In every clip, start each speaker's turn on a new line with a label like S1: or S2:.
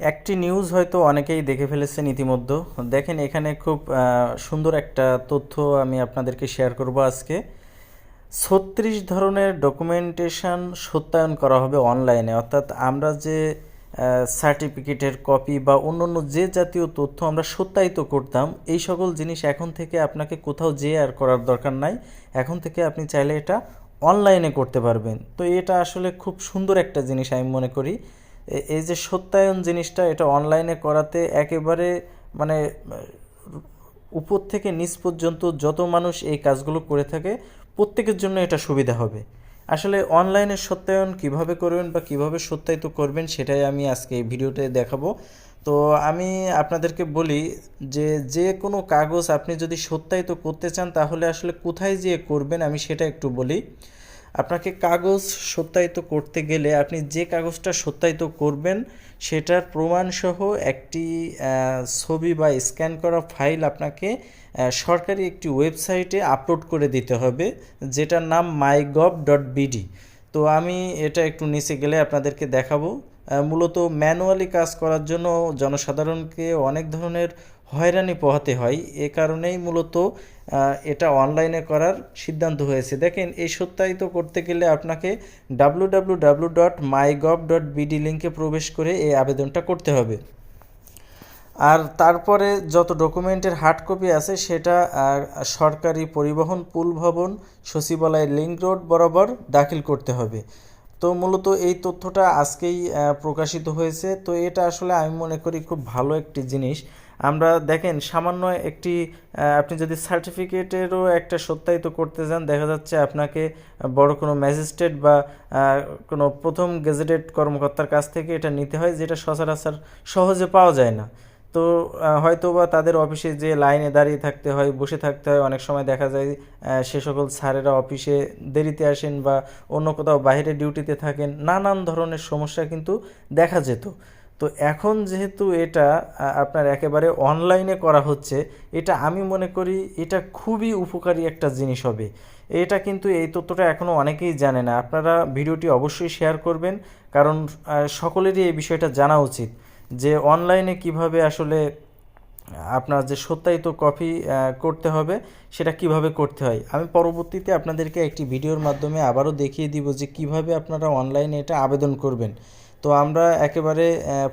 S1: একটি নিউজ হয়তো অনেকেই দেখে ফেলেছেন ইতিমধ্যে। দেখেন, এখানে খুব সুন্দর একটা তথ্য আমি আপনাদেরকে শেয়ার করব আজকে। ছত্রিশ ধরনের ডকুমেন্টেশন সত্যায়ন করা হবে অনলাইনে অর্থাৎ আমরা যে সার্টিফিকেটের কপি বা অন্য অন্য যে জাতীয় তথ্য আমরা সত্যায়িত করতাম, এই সকল জিনিস এখন থেকে আপনাকে কোথাও যেয়ে আর করার দরকার নাই। এখন থেকে আপনি চাইলে এটা অনলাইনে করতে পারবেন। তো এটা আসলে খুব সুন্দর একটা জিনিস আমি মনে করি। এই যে সত্যায়ন জিনিসটা, এটা অনলাইনে করাতে একেবারে মানে উপর থেকে নিচ পর্যন্ত যত মানুষ এই কাজগুলো করে থাকে, প্রত্যেকের জন্য এটা সুবিধা হবে। আসলে অনলাইনে সত্যায়ন কীভাবে করবেন বা কীভাবে সত্যায়িত করবেন, সেটাই আমি আজকে এই ভিডিওতে দেখাবো। তো আমি আপনাদেরকে বলি যে যে কোনো কাগজ আপনি যদি সত্যায়িত করতে চান, তাহলে আসলে কোথায় যেয়ে করবেন আমি সেটা একটু বলি। আপনাকে কাগজ সত্যায়িত করতে গেলে আপনি যে কাগজটা সত্যায়িত করবেন, সেটার প্রমাণসহ একটি ছবি বা স্ক্যান করা ফাইল আপনাকে সরকারি একটি ওয়েবসাইটে আপলোড করে দিতে হবে, যেটার নাম মাই গভ ডট বিডি তো আমি এটা একটু নিচে গেলে আপনাদেরকে দেখাবো। মূলত ম্যানুয়ালি কাজ করার জন্য জনসাধারণকে অনেক ধরনের হয়রানি পোহাতে হয়। এ কারণেই মূলত এটা অনলাইনে করার সিদ্ধান্ত হয়েছে। দেখেন, এই সত্যায়িত করতে গেলে আপনাকে W dot my gov dot BD লিঙ্কে প্রবেশ করে এই আবেদনটা করতে হবে। আর তারপরে যত ডকুমেন্টের হার্ড কপি আছে, সেটা সরকারি পরিবহন পুল ভবন সচিবালয় লিঙ্ক রোড বরাবর দাখিল করতে হবে। তো মূলত এই তথ্যটা আজকেই প্রকাশিত হয়েছে। তো এটা আসলে আমি মনে করি খুব ভালো একটি জিনিস। আমরা দেখেন সামান্য একটি আপনি যদি সার্টিফিকেটেরও একটা সত্যায়িত করতে যান, দেখা যাচ্ছে আপনাকে বড় কোনো ম্যাজিস্ট্রেট বা কোনো প্রথম গেজেটেড কর্মকর্তার কাছ থেকে এটা নিতে হয়, যেটা সচরাচর সহজে পাওয়া যায় না। তো হয়তো বা তাদের অফিসে যে লাইনে দাঁড়িয়ে থাকতে হয়, বসে থাকতে হয়, অনেক সময় দেখা যায় সে সকল স্যারেরা অফিসে দেরিতে আসেন বা অন্য কোথাও বাইরে ডিউটিতে থাকেন, নানান ধরনের সমস্যা কিন্তু দেখা যেত। তো এখন যেহেতু এটা আপনার একেবারে অনলাইনে করা হচ্ছে, এটা আমি মনে করি এটা খুবই উপকারী একটা জিনিস হবে। এটা কিন্তু এই তথ্যটা এখনও অনেকেই জানে না। আপনারা ভিডিওটি অবশ্যই শেয়ার করবেন, কারণ সকলেরই এই বিষয়টা জানা উচিত যে অনলাইনে কীভাবে আসলে, আপনার যে সত্যায়িত কপি করতে হবে, সেটা কীভাবে করতে হয়। আমি পরবর্তীতে আপনাদেরকে একটি ভিডিওর মাধ্যমে আবারও দেখিয়ে দিব যে কীভাবে আপনারা অনলাইনে এটা আবেদন করবেন। তো আমরা একেবারে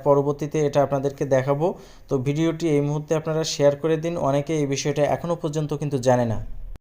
S1: পরবর্তীতে এটা আপনাদেরকে দেখাবো। তো ভিডিওটি এই মুহূর্তে আপনারা শেয়ার করে দিন। অনেকে এই বিষয়টা এখনও পর্যন্ত কিন্তু জানে না।